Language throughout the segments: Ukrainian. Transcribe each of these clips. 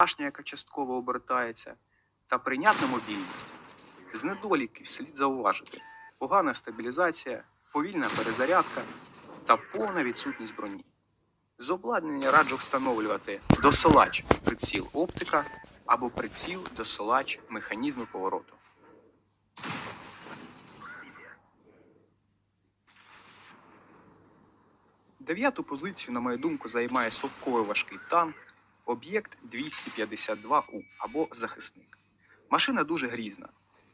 башня, яка частково обертається, та прийнятна мобільність. З недоліків слід зауважити погана стабілізація, повільна перезарядка та повна відсутність броні. З обладнання раджу встановлювати досилач приціл оптика або приціл досилач механізми повороту. Дев'яту позицію, на мою думку, займає совковий важкий танк, об'єкт 252У або захисник. Машина дуже грізна.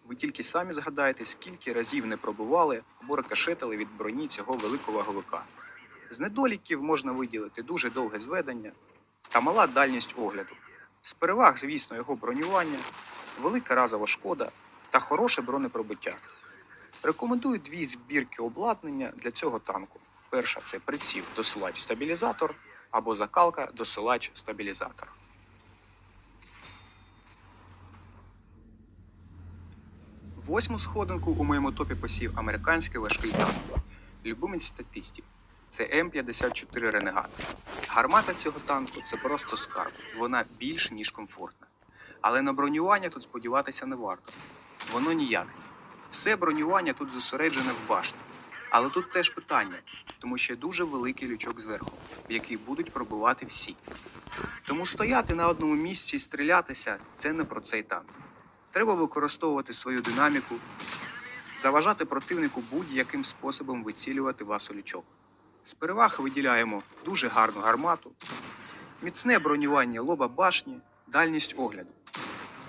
Ви тільки самі згадаєте, скільки разів не пробували або рикошетили від броні цього великого ваговика. З недоліків можна виділити дуже довге зведення та мала дальність огляду. З переваг, звісно, його бронювання, велика разова шкода та хороше бронепробиття. Рекомендую дві збірки обладнання для цього танку. Перша це приціл досилач стабілізатор або закалка досилач стабілізатор. Восьму сходинку у моєму топі посів американський важкий танк. Любимець статистів. Це М54 Ренегат. Гармата цього танку це просто скарб. Вона більш ніж комфортна. Але на бронювання тут сподіватися не варто. Воно ніяке. Все бронювання тут зосереджене в башні. Але тут теж питання, тому що дуже великий лючок зверху, в який будуть пробивати всі. Тому стояти на одному місці і стрілятися це не про цей танк. Треба використовувати свою динаміку, заважати противнику будь-яким способом вицілювати вас у лючок. З переваг виділяємо дуже гарну гармату, міцне бронювання лоба башні, дальність огляду.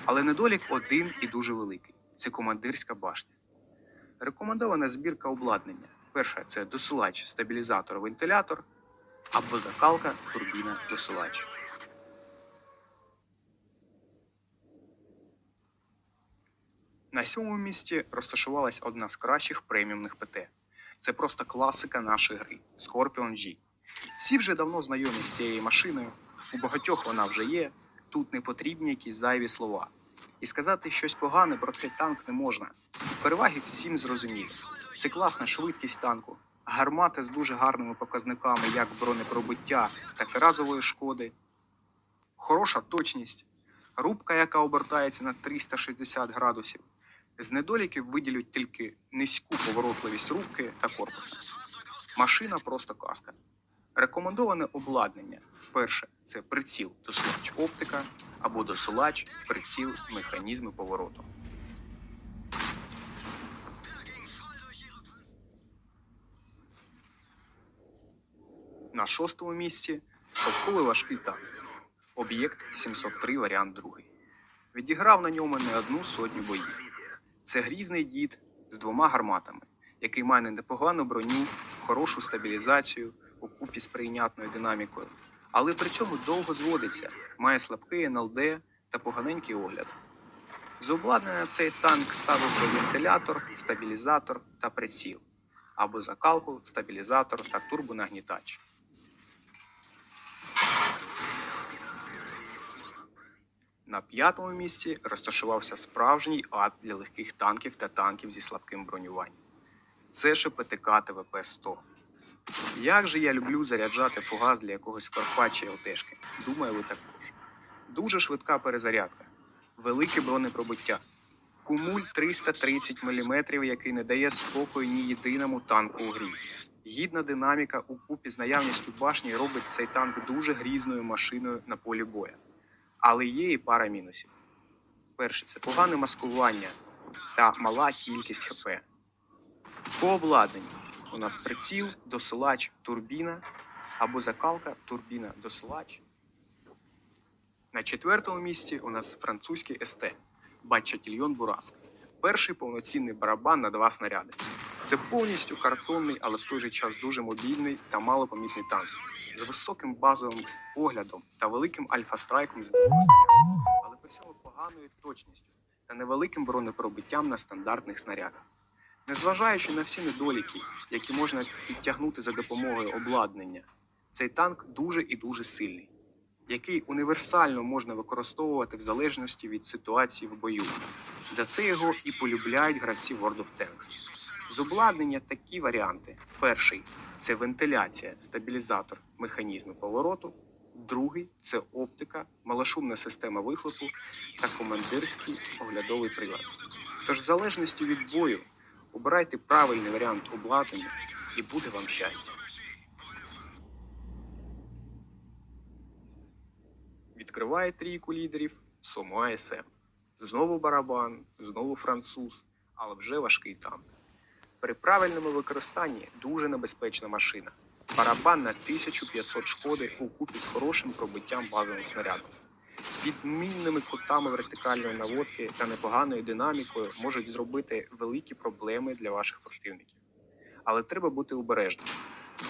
Але недолік один і дуже великий це командирська башня. Рекомендована збірка обладнання. Перша це досилач, стабілізатор, вентилятор або закалка, турбіна, досилач. На сьомому місці розташувалась одна з кращих преміумних ПТ. Це просто класика нашої гри Scorpion G. Всі вже давно знайомі з цією машиною, у багатьох вона вже є, тут не потрібні якісь зайві слова. І сказати щось погане про цей танк не можна. Переваги всім зрозумілі. Це класна швидкість танку, гармата з дуже гарними показниками як бронепробиття, так і разової шкоди, хороша точність, рубка, яка обертається на 360 градусів. З недоліків виділють тільки низьку поворотливість рубки та корпусу. Машина просто казка. Рекомендоване обладнання. Перше це приціл досилач оптика або досилач приціл механізми повороту. На шостому місці совковий важкий танк. Об'єкт 703 варіант 2. Відіграв на ньому не одну сотню боїв. Це грізний дід з двома гарматами, який має непогану броню, хорошу стабілізацію у купі з прийнятною динамікою, але при цьому довго зводиться, має слабкий НЛД та поганенький огляд. З обладнання цей танк ставив вже вентилятор, стабілізатор та приціл, або закалку, стабілізатор та турбонагнітач. На п'ятому місці розташувався справжній ад для легких танків та танків зі слабким бронюванням. Це ШПТК ТВП-100. Як же я люблю заряджати фугас для якогось Карпаччя ЛТшки. Думаю, ви також. Дуже швидка перезарядка, велике бронепробиття. Кумуль 330 мм, який не дає спокою ні єдиному танку у грі. Гідна динаміка у купі з наявністю башні робить цей танк дуже грізною машиною на полі бою. Але є і пара мінусів. Перше це погане маскування та мала кількість ХП. По обладнанню у нас приціл, досилач, турбіна або закалка, турбіна, досилач. На четвертому місці у нас французький СТ Батчатільйон Бураск. Перший повноцінний барабан на два снаряди. Це повністю картонний, але в той же час дуже мобільний та малопомітний танк з високим базовим оглядом та великим альфа-страйком з двох снарядів, але при цьому поганою точністю та невеликим бронепробиттям на стандартних снарядах. Незважаючи на всі недоліки, які можна підтягнути за допомогою обладнання, цей танк дуже і дуже сильний, який універсально можна використовувати в залежності від ситуації в бою. За це його і полюбляють гравці World of Tanks. З обладнання такі варіанти: перший це вентиляція, стабілізатор, механізми повороту. Другий це оптика, малошумна система вихлопу та командирський оглядовий прилад. Тож, в залежності від бою, обирайте правильний варіант обладнання і буде вам щастя. Відкриває трійку лідерів Сому АСМ. Знову барабан, знову француз, але вже важкий танк. При правильному використанні дуже небезпечна машина. Барабан на 1500 шкоди у купі з хорошим пробиттям базовим снарядом. Відмінними кутами вертикальної наводки та непоганою динамікою можуть зробити великі проблеми для ваших противників. Але треба бути обережним.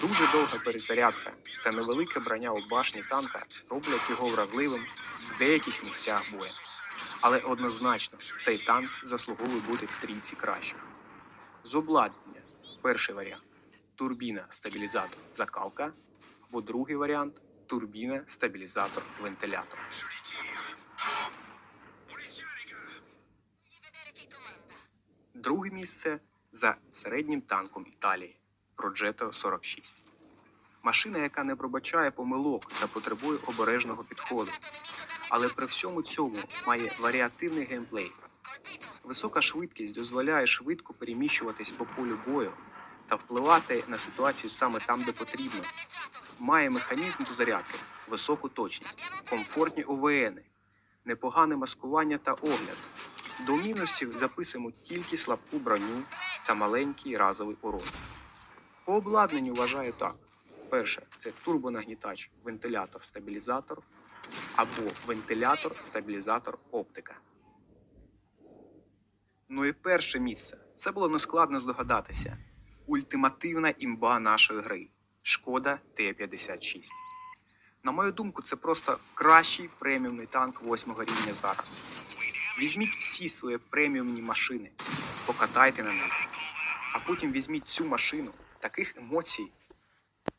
Дуже довга перезарядка та невелике броня у башні танка роблять його вразливим в деяких місцях бою. Але однозначно цей танк заслуговує бути в трійці кращих. З обладнання перший варіант турбіна, стабілізатор, закалка, або другий варіант турбіна, стабілізатор, вентилятор. Друге місце за середнім танком Італії Progetto 46. Машина, яка не пробачає помилок та потребує обережного підходу, але при всьому цьому має варіативний геймплей. Висока швидкість дозволяє швидко переміщуватись по полю бою та впливати на ситуацію саме там, де потрібно. Має механізм дозарядки, високу точність, комфортні ОВН, непогане маскування та огляд. До мінусів записуємо тільки слабку броню та маленький разовий урон. По обладнанню вважаю так: перше це турбонагнітач, вентилятор, стабілізатор або вентилятор, стабілізатор, оптика. Ну і перше місце. Це було нескладно здогадатися. Ультимативна імба нашої гри. Шкода Т-56. На мою думку, це просто кращий преміумний танк восьмого рівня зараз. Візьміть всі свої преміумні машини, покатайте на них, а потім візьміть цю машину, таких емоцій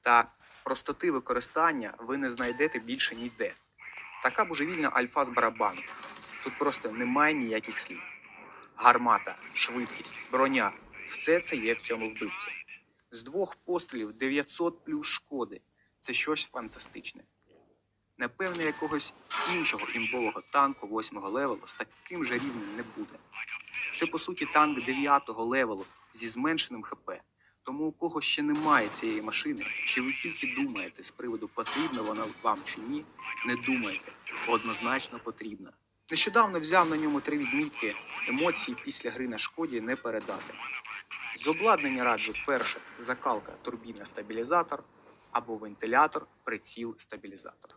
та простоти використання ви не знайдете більше ніде. Така божевільна альфа з барабану. Тут просто немає ніяких слів. Гармата, швидкість, броня все це є в цьому вбивці. З двох пострілів 900 плюс шкоди. Це щось фантастичне. Напевне, якогось іншого імбового танку 8 левелу з таким же рівнем не буде. Це по суті танк 9 левелу зі зменшеним ХП. Тому у кого ще немає цієї машини, чи ви тільки думаєте з приводу потрібна вона вам чи ні, не думайте, однозначно потрібна. Нещодавно взяв на ньому три відмітки, емоції після гри на шкоді не передати. З обладнання раджу перше закалка турбіна стабілізатор або вентилятор приціл стабілізатор.